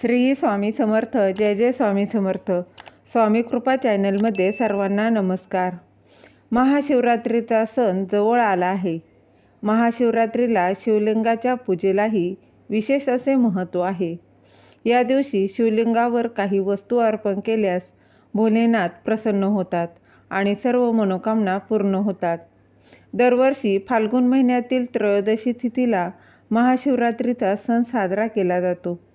श्री स्वामी समर्थ जय जय स्वामी समर्थ. स्वामी कृपा चॅनलमध्ये सर्वांना नमस्कार. महाशिवरात्रीचा सण जवळ आला आहे. महाशिवरात्रीला शिवलिंगाच्या पूजेलाही विशेष असे महत्त्व आहे. या दिवशी शिवलिंगावर काही वस्तू अर्पण केल्यास भोलेनाथ प्रसन्न होतात आणि सर्व मनोकामना पूर्ण होतात. दरवर्षी फाल्गुन महिन्यातील त्रयोदशी तिथीला महाशिवरात्रीचा सण साजरा केला जातो.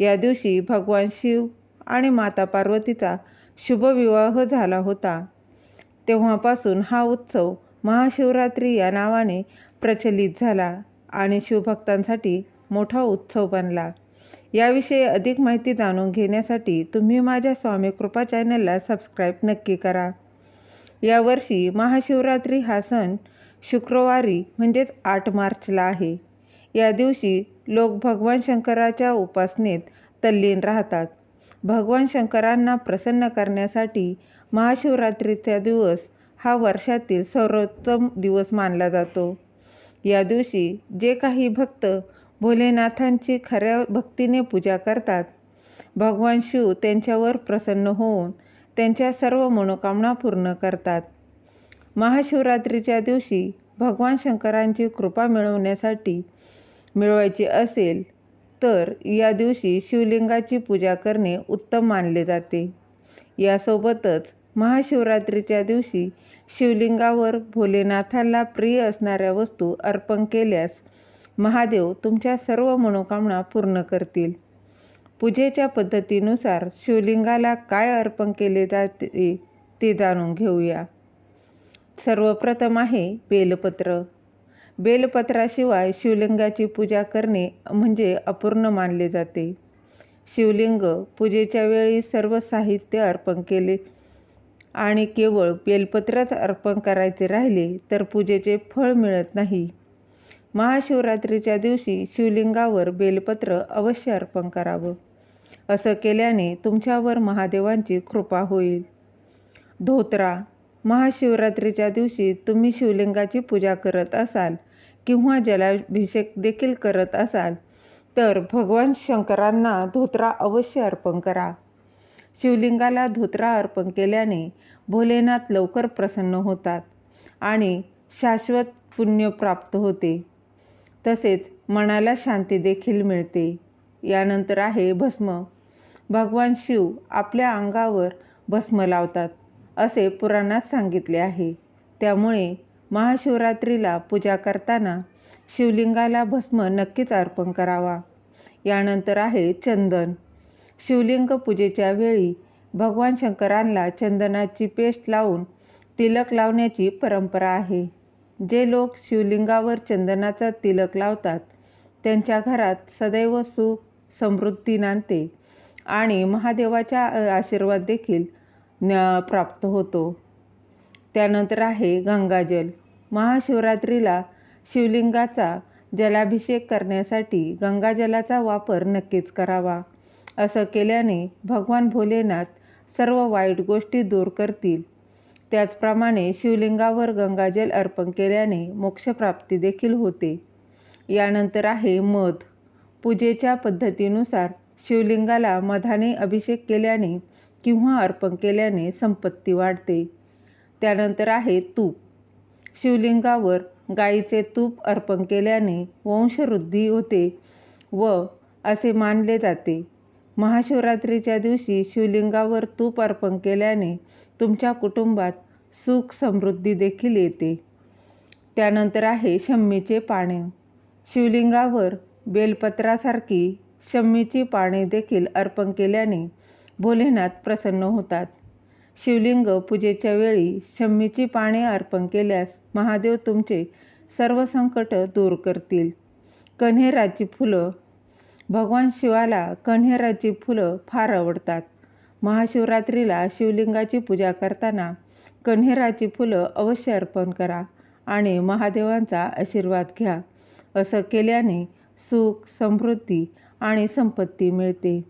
या दिवशी भगवान शिव आणि माता पार्वतीचा शुभविवाह झाला होता. तेव्हापासून हा उत्सव महाशिवरात्री या नावाने प्रचलित झाला आणि शिवभक्तांसाठी मोठा उत्सव बनला. याविषयी अधिक माहिती जाणून घेण्यासाठी तुम्ही माझ्या स्वामी कृपा चॅनलला सबस्क्राईब नक्की करा. यावर्षी महाशिवरात्री हा सण शुक्रवारी म्हणजेच आठ मार्चला आहे. या दिवशी लोक भगवान शंकराच्या उपासनेत तल्लीन राहतात. भगवान शंकरांना प्रसन्न करण्यासाठी महाशिवरात्रीचा दिवस हा वर्षातील सर्वोत्तम दिवस मानला जातो. या दिवशी जे काही भक्त भोलेनाथांची खऱ्या भक्तीने पूजा करतात भगवान शिव त्यांच्यावर प्रसन्न होऊन त्यांच्या सर्व मनोकामना पूर्ण करतात. महाशिवरात्रीच्या दिवशी भगवान शंकरांची कृपा मिळवण्यासाठी मिळवायची असेल तर या दिवशी शिवलिंगाची पूजा करणे उत्तम मानले जाते. यासोबतच महाशिवरात्रीच्या दिवशी शिवलिंगावर भोलेनाथाला प्रिय असणाऱ्या वस्तू अर्पण केल्यास महादेव तुमच्या सर्व मनोकामना पूर्ण करतील. पूजेच्या पद्धतीनुसार शिवलिंगाला काय अर्पण केले जाते ते जाणून घेऊया. सर्वप्रथम आहे बेलपत्र. बेलपत्राशिवाय शिवलिंगाची पूजा करणे म्हणजे अपूर्ण मानले जाते. शिवलिंग पूजेच्या वेळी सर्व साहित्य अर्पण केले आणि केवळ बेलपत्रच अर्पण करायचे राहिले तर पूजेचे फळ मिळत नाही. महाशिवरात्रीच्या दिवशी शिवलिंगावर बेलपत्र अवश्य अर्पण करावं. असं केल्याने तुमच्यावर महादेवांची कृपा होईल. धोत्रा महाशिवरात्रीच्या दिवशी तुम्ही शिवलिंगाची पूजा करत असाल किंवा जलाभिषेक देखील करत असाल तर भगवान शंकरांना धोत्रा अवश्य अर्पण करा. शिवलिंगाला धोत्रा अर्पण केल्याने भोलेनाथ लवकर प्रसन्न होतात आणि शाश्वत पुण्य प्राप्त होते. तसेच मनाला शांती देखील मिळते. यानंतर आहे भस्म. भगवान शिव आपल्या अंगावर भस्म लावतात असे पुराणात सांगितले आहे. त्यामुळे महाशिवरात्रीला पूजा करताना शिवलिंगाला भस्म नक्कीच अर्पण करावा. यानंतर आहे चंदन. शिवलिंग पूजेच्या वेळी भगवान शंकरांना चंदनाची पेस्ट लावून तिलक लावण्याची परंपरा आहे. जे लोक शिवलिंगावर चंदनाचा तिलक लावतात त्यांच्या घरात सदैव सुख समृद्धी नांदते आणि महादेवाच्या आशीर्वाद देखील प्राप्त होतो. त्यानंतर आहे गंगाजल. महाशिवरात्रीला शिवलिंगाचा जलाभिषेक करण्यासाठी गंगाजलाचा वापर नक्कीच करावा. असं केल्याने भगवान भोलेनाथ सर्व वाईट गोष्टी दूर करतील. त्याचप्रमाणे शिवलिंगावर गंगाजल अर्पण केल्याने मोक्षप्राप्ती देखील होते. यानंतर आहे मध. पूजेच्या पद्धतीनुसार शिवलिंगाला मधाने अभिषेक केल्याने किंवा अर्पण केल्याने संपत्ती वाढते. त्यानंतर आहे तूप. शिवलिंगावर गाईचे तूप अर्पण केल्याने वंशवृद्धी होते व असे मानले जाते. महाशिवरात्रीच्या दिवशी शिवलिंगावर तूप अर्पण केल्याने तुमच्या कुटुंबात सुख समृद्धी देखील येते. त्यानंतर आहे शम्मीचे पाने शिवलिंगावर बेलपत्रासारखी शम्मीची पाने देखील अर्पण केल्याने भोलेनाथ प्रसन्न होतात. शिवलिंग पूजेच्या वेळी शम्मीची पाने अर्पण केल्यास महादेव तुमचे सर्व संकट दूर करतील. कन्हेराची फुलं. भगवान शिवाला कन्हेराची फुलं फार आवडतात. महाशिवरात्रीला शिवलिंगाची पूजा करताना कन्हेराची फुलं अवश्य अर्पण करा आणि महादेवांचा आशीर्वाद घ्या. असं केल्याने सुख समृद्धी आणि संपत्ती मिळते.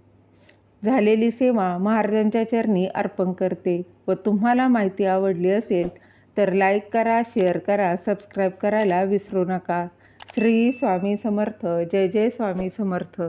झालेली सेवा महाराजांच्या चरणी अर्पण करते व तुम्हाला माहिती आवडली असेल तर लाईक करा शेअर करा सबस्क्राईब करायला विसरू नका. श्री स्वामी समर्थ. जय जय स्वामी समर्थ.